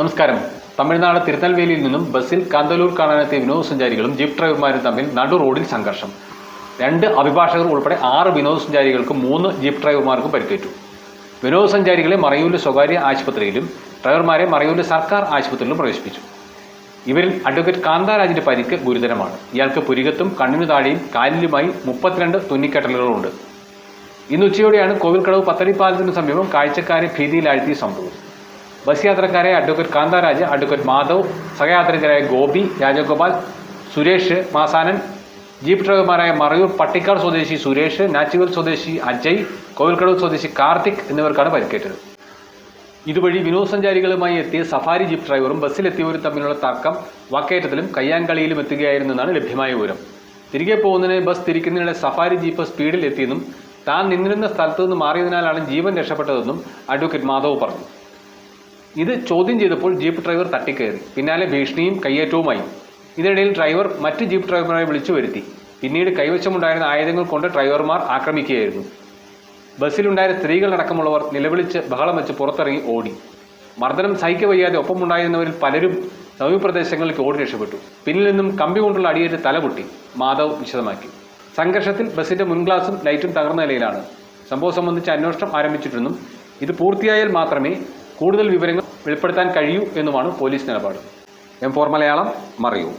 നമസ്കാരം. തമിഴ്നാട് തിരുനെൽവേലിയിൽ നിന്നും ബസ്സിൽ കാന്തലൂർ കാണാനെത്തിയ വിനോദസഞ്ചാരികളും ജീപ്പ് ഡ്രൈവർമാരും തമ്മിൽ നടു റോഡിൽ സംഘർഷം. രണ്ട് അഭിഭാഷകർ ഉൾപ്പെടെ ആറ് വിനോദസഞ്ചാരികൾക്കും മൂന്ന് ജീപ്പ് ഡ്രൈവർമാർക്കും പരിക്കേറ്റു. വിനോദസഞ്ചാരികളെ മറയൂരിലെ സ്വകാര്യ ആശുപത്രിയിലും ഡ്രൈവർമാരെ മറയൂരിലെ സർക്കാർ ആശുപത്രിയിലും പ്രവേശിപ്പിച്ചു. ഇവരിൽ അഡ്വക്കേറ്റ് കാന്താരാജിന്റെ പരിക്ക് ഗുരുതരമാണ്. ഇയാൾക്ക് പുരികത്തും കണ്ണിനു താഴെയും കാലിലുമായി മുപ്പത്തിരണ്ട് തുന്നിക്കെട്ടലുകളുണ്ട്. ഇന്ന് ഉച്ചയോടെയാണ് കോവിൽക്കടവ് പത്തടിപ്പാലത്തിന് സമീപം കാഴ്ചക്കാരെ ഭീതിയിലാഴ്ത്തിയ സംഭവം. ബസ് യാത്രക്കാരെ അഡ്വക്കേറ്റ് കാന്താരാജ് അഡ്വക്കേറ്റ് മാധവ് സഹയാത്രികരായ ഗോപി രാജഗോപാൽ സുരേഷ് മാസാനൻ ജീപ്പ് ഡ്രൈവർമാരായ മറയൂർ പട്ടിക്കാട് സ്വദേശി സുരേഷ് നാച്ചുവൽ സ്വദേശി അജയ് കോവിൽക്കടവ് സ്വദേശി കാർത്തിക് എന്നിവർക്കാണ് പരിക്കേറ്റത്. ഇതുവഴി വിനോദസഞ്ചാരികളുമായി എത്തിയ സഫാരി ജീപ്പ് ഡ്രൈവറും ബസ്സിലെത്തിയവരും തമ്മിലുള്ള തർക്കം വാക്കേറ്റത്തിലും കയ്യാങ്കളിയിലും എത്തുകയായിരുന്നെന്നാണ് ലഭ്യമായ വിവരം. തിരികെ പോകുന്നതിന് ബസ് തിരിക്കുന്നതിനിടെ സഫാരി ജീപ്പ് സ്പീഡിൽ എത്തിയെന്നും താൻ നിന്നിരുന്ന സ്ഥലത്തു നിന്ന് മാറിയതിനാലാണ് ജീവൻ രക്ഷപ്പെട്ടതെന്നും അഡ്വക്കേറ്റ് മാധവ് പറഞ്ഞു. ഇത് ചോദ്യം ചെയ്തപ്പോൾ ജീപ്പ് ഡ്രൈവർ തട്ടിക്കയറി. പിന്നാലെ ഭീഷണിയും കയ്യേറ്റവുമായി. ഇതിനിടയിൽ ഡ്രൈവർ മറ്റ് ജീപ്പ് ഡ്രൈവർമാരെ വിളിച്ചു വരുത്തി. പിന്നീട് കൈവശമുണ്ടായിരുന്ന ആയുധങ്ങൾ കൊണ്ട് ഡ്രൈവർമാർ ആക്രമിക്കുകയായിരുന്നു. ബസ്സിലുണ്ടായിരുന്ന സ്ത്രീകളടക്കമുള്ളവർ നിലവിളിച്ച് ബഹളം വെച്ച് പുറത്തിറങ്ങി ഓടി. മർദ്ദനം സഹിക്ക വയ്യാതെ ഒപ്പമുണ്ടായിരുന്നവരിൽ പലരും സമീപപ്രദേശങ്ങളിലേക്ക് ഓടി രക്ഷപ്പെട്ടു. പിന്നിൽ നിന്നും കമ്പി കൊണ്ടുള്ള അടിയേറ്റ് തലപൊട്ടി. മാധവ് വിശദമാക്കി. സംഘർഷത്തിൽ ബസ്സിന്റെ മുൻഗ്ലാസും ലൈറ്റും തകർന്ന നിലയിലാണ്. സംഭവം സംബന്ധിച്ച് അന്വേഷണം ആരംഭിച്ചിട്ടുണ്ടെന്നും ഇത് പൂർത്തിയായാൽ മാത്രമേ കൂടുതൽ വിവരങ്ങൾ വെളിപ്പെടുത്താൻ കഴിയൂ എന്നുമാണ് പോലീസ് നിലപാട്. M four Malayalam മറിയൂ